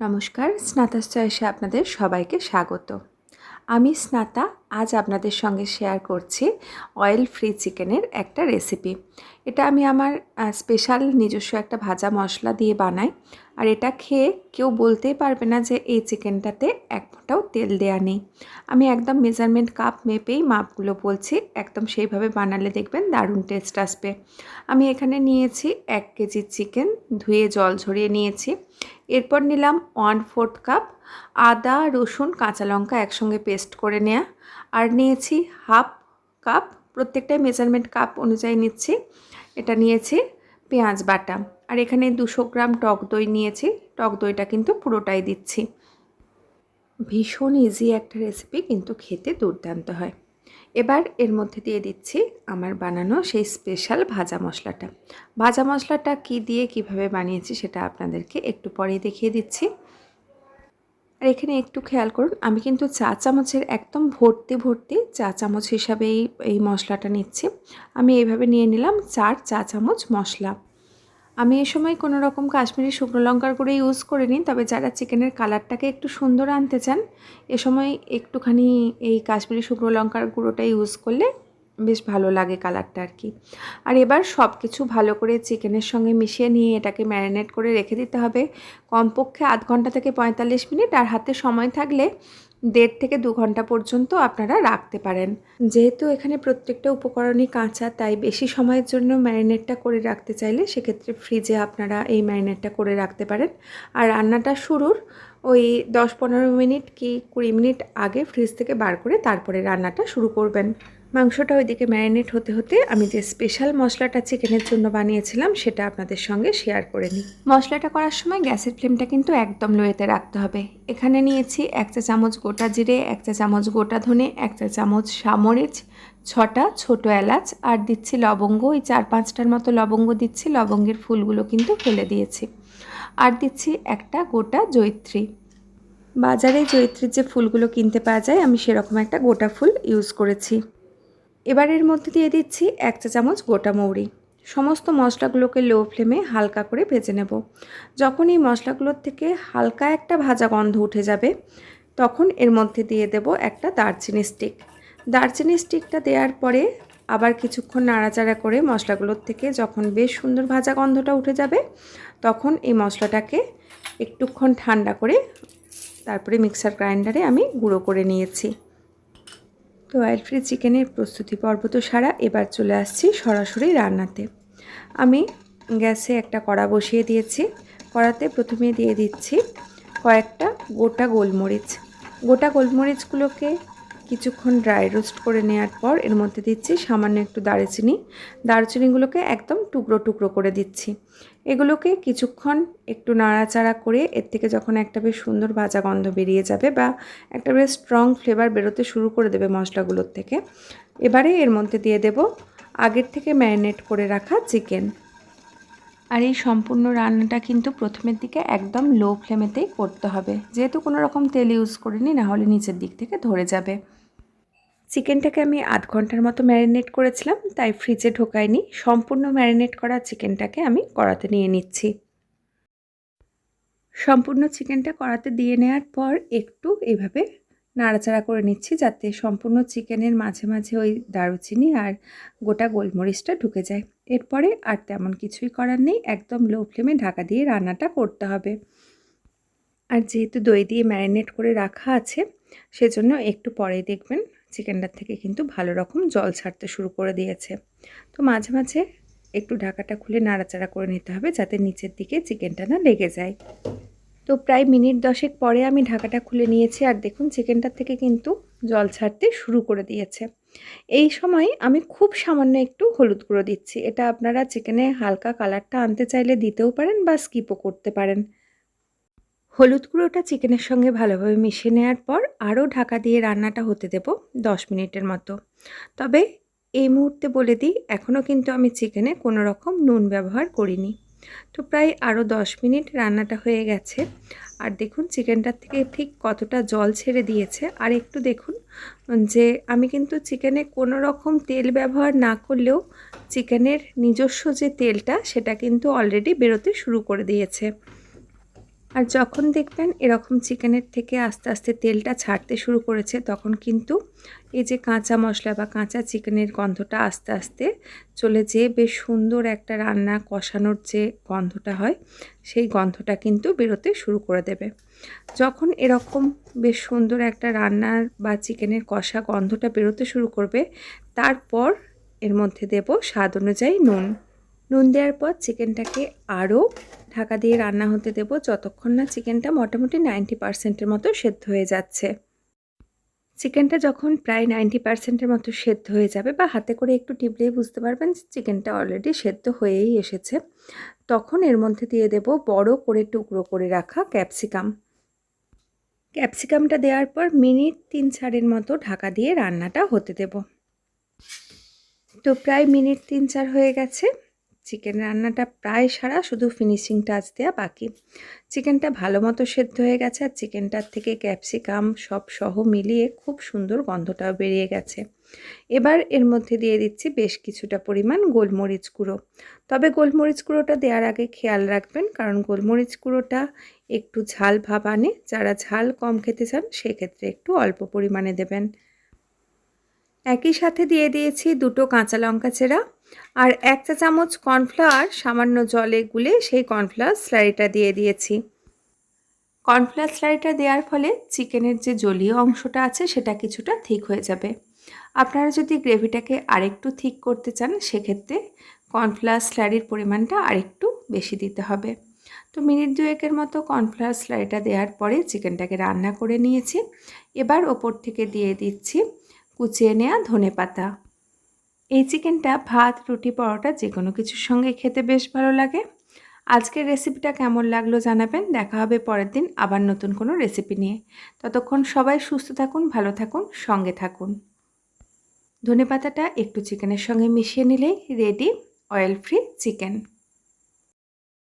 নমস্কার স্নাতাস চয়েসে আপনাদের সবাইকে স্বাগত। আমি স্নাতা আজ আপনাদের সঙ্গে শেয়ার করছি অয়েল ফ্রি চিকেনের একটা রেসিপি এটা আমি আমার স্পেশাল নিজস্ব একটা ভাজা মশলা দিয়ে বানাই আর এটা খেয়ে কেউ বলতেই পারবে না যে এই চিকেনটাতে এক ফোঁটাও তেল দেয়া নেই। আমি একদম মেজারমেন্ট কাপ মেপেই মাপগুলো বলছি, একদম সেইভাবে বানালে দেখবেন দারুণ টেস্ট আসবে। আমি এখানে নিয়েছি এক কেজি চিকেন ধুয়ে জল ঝরিয়ে নিয়েছি। এরপর নিলাম ওয়ান ফোর্থ কাপ আদা, রসুন, কাঁচা লঙ্কা একসঙ্গে পেস্ট করে নেওয়া আর নিয়েছি হাফ কাপ, প্রত্যেকটাই মেজারমেন্ট কাপ অনুযায়ী নিচ্ছি। এটা নিয়েছি পেঁয়াজ বাটা। আর এখানে দুশো গ্রাম টক দই নিয়েছি। টক দইটা কিন্তু পুরোটাই দিচ্ছি। ভীষণ ইজি একটা রেসিপি কিন্তু খেতে দুর্দান্ত হয়। এবার এর মধ্যে দিয়ে দিচ্ছি আমার বানানো সেই স্পেশাল ভাজা মশলাটা। ভাজা মশলাটা কি দিয়ে কীভাবে বানিয়েছি সেটা আপনাদেরকে একটু পরেই দেখিয়ে দিচ্ছি। আর এখানে একটু খেয়াল করুন, আমি কিন্তু চা চামচের একদম ভর্তি ভর্তি চা চামচ হিসাবে এই মশলাটা নিচ্ছি। আমি এইভাবে নিয়ে নিলাম চার চা চামচ মশলা। আমি এ সময় কোনো রকম কাশ্মীরি শুকনো লঙ্কার গুঁড়ো ইউজ করিনি, তবে যারা চিকেনের কালারটাকে একটু সুন্দর আনতে চান, এ সময় একটুখানি এই কাশ্মীরি শুকনো লঙ্কার গুঁড়োটা ইউজ করলে বেশ ভালো লাগে কালারটা আর কি আর এবার সব কিছু ভালো করে চিকেনের সঙ্গে মিশিয়ে নিয়ে এটাকে ম্যারিনেট করে রেখে দিতে হবে। কমপক্ষে আধ ঘণ্টা থেকে পঁয়তাল্লিশ মিনিট আর হাতে সময় থাকলে দেড় থেকে দু ঘণ্টা পর্যন্ত আপনারা রাখতে পারেন। যেহেতু এখানে প্রত্যেকটা উপকরণই কাঁচা, তাই বেশি সময়ের জন্য ম্যারিনেটটা করে রাখতে চাইলে সেক্ষেত্রে ফ্রিজে আপনারা এই ম্যারিনেটটা করে রাখতে পারেন। আর রান্নাটা শুরুর ওই দশ পনেরো মিনিট কি কুড়ি মিনিট আগে ফ্রিজ থেকে বার করে তারপরে রান্নাটা শুরু করবেন। মাংসটা ওইদিকে ম্যারিনেট হতে হতে আমি যে স্পেশাল মশলাটা চিকেনের জন্য বানিয়েছিলাম, সেটা আপনাদের সঙ্গে শেয়ার করে নিই। মশলাটা করার সময় গ্যাসের ফ্লেমটা কিন্তু একদম লোয়েতে রাখতে হবে। এখানে নিয়েছি এক চা চামচ গোটা জিরে, এক চা চামচ গোটা ধনে, এক চা চামচ সামরিচ, ছটা ছোট এলাচ, আর দিচ্ছি লবঙ্গ। ওই চার পাঁচটার মতো লবঙ্গ দিচ্ছি, লবঙ্গের ফুলগুলো কিন্তু ফেলে দিয়েছি। আর দিচ্ছি একটা গোটা জৈত্রী বাজারে জৈত্রীর যে ফুলগুলো কিনতে পাওয়া যায়, আমি সেরকম একটা গোটা ফুল ইউজ করেছি। এবার এর মধ্যে দিয়ে দিচ্ছি এক চা চামচ গোটা মৌরি। সমস্ত মশলাগুলোকে লো ফ্লেমে হালকা করে ভেজে নেব। যখন এই মশলাগুলোর থেকে হালকা একটা ভাজা গন্ধ উঠে যাবে, তখন এর মধ্যে দিয়ে দেব একটা দারচিনি স্টিক দারচিনি স্টিকটা দেওয়ার পরে আবার কিছুক্ষণ নাড়াচাড়া করে মশলাগুলোর থেকে যখন বেশ সুন্দর ভাজা গন্ধটা উঠে যাবে, তখন এই মশলাটাকে একটুক্ষণ ঠান্ডা করে তারপরে মিক্সার গ্রাইন্ডারে আমি গুঁড়ো করে নিয়েছি। তো অয়েল ফ্রি চিকেনের প্রস্তুতি পর্ব তো সারা, এবার চলে আসছি সরাসরি রান্নাতে। আমি গ্যাসে একটা কড়া বসিয়ে দিয়েছি, কড়াতে প্রথমে দিয়ে দিচ্ছি কয়েকটা গোটা গোলমরিচ। গোটা গোলমরিচগুলোকে কিছুক্ষণ ড্রাই রোস্ট করে নেওয়ার পর এর মধ্যে দিচ্ছি সামান্য একটু দারচিনি। দারচিনিগুলোকে একদম টুকরো টুকরো করে দিচ্ছি। এগুলোকে কিছুক্ষণ একটু নাড়াচাড়া করে এর থেকে যখন একটা বেশ সুন্দর ভাজা গন্ধ বেরিয়ে যাবে বা একটা বেশ স্ট্রং ফ্লেভার বেরোতে শুরু করে দেবে মশলাগুলোর থেকে, এবারে এর মধ্যে দিয়ে দেব আগের থেকে ম্যারিনেট করে রাখা চিকেন আর এই সম্পূর্ণ রান্নাটা কিন্তু প্রথমের দিকে একদম লো ফ্লেমেতেই করতে হবে। যেহেতু কোনো রকম তেল ইউজ করিনি, না হলে নিচের দিক থেকে ধরে যাবে। চিকেনটাকে আমি আধ ঘণ্টার মতো ম্যারিনেট করেছিলাম, তাই ফ্রিজে ঢোকায়নি। সম্পূর্ণ ম্যারিনেট করা চিকেনটাকে আমি কড়াতে নিয়ে নিচ্ছি। সম্পূর্ণ চিকেনটা কড়াতে দিয়ে নেওয়ার পর একটু এভাবে নাড়াচাড়া করে নিচ্ছি, যাতে সম্পূর্ণ চিকেনের মাঝে মাঝে ওই দারুচিনি আর গোটা গোলমরিচটা ঢুকে যায়। এরপরে আর তেমন কিছুই করার নেই, একদম লো ফ্লেমে ঢাকা দিয়ে রান্নাটা করতে হবে। আর যেহেতু দই দিয়ে ম্যারিনেট করে রাখা আছে, সেজন্য একটু পরেই দেখবেন চিকেনটার থেকে কিন্তু ভালো রকম জল ছাড়তে শুরু করে দিয়েছে। তো মাঝে মাঝে একটু ঢাকাটা খুলে নাড়াচাড়া করে নিতে হবে যাতে নিচের দিকে চিকেনটা না লেগে যায়। তো প্রায় মিনিট দশেক পরে আমি ঢাকাটা খুলে নিয়েছি আর দেখুন চিকেনটার থেকে কিন্তু জল ছাড়তে শুরু করে দিয়েছে। এই সময় আমি খুব সামান্য একটু হলুদ গুঁড়ো দিচ্ছি। এটা আপনারা চিকেনে হালকা কালারটা আনতে চাইলে দিতেও পারেন বা স্কিপও করতে পারেন। হলুদ গুঁড়োটা চিকেনের সঙ্গে ভালোভাবে মিশিয়ে নেওয়ার পর আরও ঢাকা দিয়ে রান্নাটা হতে দেব দশ মিনিটের মতো। তবে এই মুহূর্তে বলে দিই এখনও কিন্তু আমি চিকেনে কোনো রকম নুন ব্যবহার করিনি। তো প্রায় আরও দশ মিনিট রান্নাটা হয়ে গেছে। আর দেখুন, চিকেনটার থেকে ঠিক কতটা জল ছেড়ে দিয়েছে। আর একটু দেখুন যে আমি কিন্তু চিকেনে কোনো রকম তেল ব্যবহার না করলেও চিকেনের নিজস্ব যে তেলটা, সেটা কিন্তু অলরেডি বেরোতে শুরু করে দিয়েছে। আর যখন দেখবেন এরকম চিকেনের থেকে আস্তে আস্তে তেলটা ছাড়তে শুরু করেছে, তখন কিন্তু এই যে কাঁচা মশলা বা কাঁচা চিকেনের গন্ধটা আস্তে আস্তে চলে যেয়ে বেশ সুন্দর একটা রান্না কষানোর যে গন্ধটা হয়, সেই গন্ধটা কিন্তু বেরোতে শুরু করে দেবে। যখন এরকম বেশ সুন্দর একটা রান্নার বা চিকেনের কষা গন্ধটা বেরোতে শুরু করবে, তারপর এর মধ্যে দেব স্বাদ অনুযায়ী নুন। নুন দেওয়ার পর চিকেনটাকে আরও ঢাকা দিয়ে রান্না হতে দেব যতক্ষণ না চিকেনটা মোটামুটি নাইনটি পার্সেন্টের মতো সেদ্ধ হয়ে যাচ্ছে। চিকেনটা যখন প্রায় নাইনটি পার্সেন্টের মতো সেদ্ধ হয়ে যাবে বা হাতে করে একটু টিপলেই বুঝতে পারবেন চিকেনটা অলরেডি সেদ্ধ হয়েই এসেছে। তখন এর মধ্যে দিয়ে দেব বড় করে টুকরো করে রাখা ক্যাপসিকাম। ক্যাপসিকামটা দেওয়ার পর মিনিট তিন চারের মতো ঢাকা দিয়ে রান্নাটা হতে দেব। তো প্রায় মিনিট তিন চার হয়ে গেছে। চিকেন রান্নাটা প্রায় সারা, শুধু ফিনিশিং টাচ দেওয়া বাকি। চিকেনটা ভালো মতো সেদ্ধ হয়ে গেছে আর চিকেনটার থেকে ক্যাপসিকাম সব সহ মিলিয়ে খুব সুন্দর গন্ধটাও বেরিয়ে গেছে। এবার এর মধ্যে দিয়ে দিচ্ছি বেশ কিছুটা পরিমাণ গোলমরিচ গুঁড়ো। তবে গোলমরিচ গুঁড়োটা দেওয়ার আগে খেয়াল রাখবেন, কারণ গোলমরিচ গুঁড়োটা একটু ঝাল ভাব আনে। যারা ঝাল কম খেতে চান, সেক্ষেত্রে একটু অল্প পরিমাণে দেবেন। একই সাথে দিয়ে দিয়েছি দুটো কাঁচা লঙ্কা চেরা। আর এক চা চামচ কর্নফ্লাওয়ার, সামান্য জলে গুলে সেই কর্নফ্লাওয়ার স্লারিটা দিয়ে দিয়েছি। কর্নফ্লাওয়ার স্লারিটা দেওয়ার ফলে চিকেনের যে জলীয় অংশটা আছে সেটা কিছুটা ঠিক হয়ে যাবে। আপনারা যদি গ্রেভিটাকে আরেকটু ঠিক করতে চান, সেক্ষেত্রে কর্নফ্লাওয়ার স্লারির পরিমাণটা আরেকটু বেশি দিতে হবে। তো মিনিট দুয়েকের মতো কর্নফ্লাওয়ার স্লারিটা দেওয়ার পরে চিকেনটাকে রান্না করে নিয়েছি। এবার ওপর থেকে দিয়ে দিচ্ছি কুচিয়ে নেওয়া ধনে পাতা এই চিকেনটা ভাত, রুটি, পরোটা যে কোনো কিছুর সঙ্গে খেতে বেশ ভালো লাগে। আজকের রেসিপিটা কেমন লাগল জানাবেন। দেখা হবে পরের দিন আবার নতুন কোনো রেসিপি নিয়ে। ততক্ষণ সবাই সুস্থ থাকুন, ভালো থাকুন, সঙ্গে থাকুন। ধনে পাতাটা একটু চিকেনের সঙ্গে মিশিয়ে নিলেই রেডি অয়েল ফ্রি চিকেন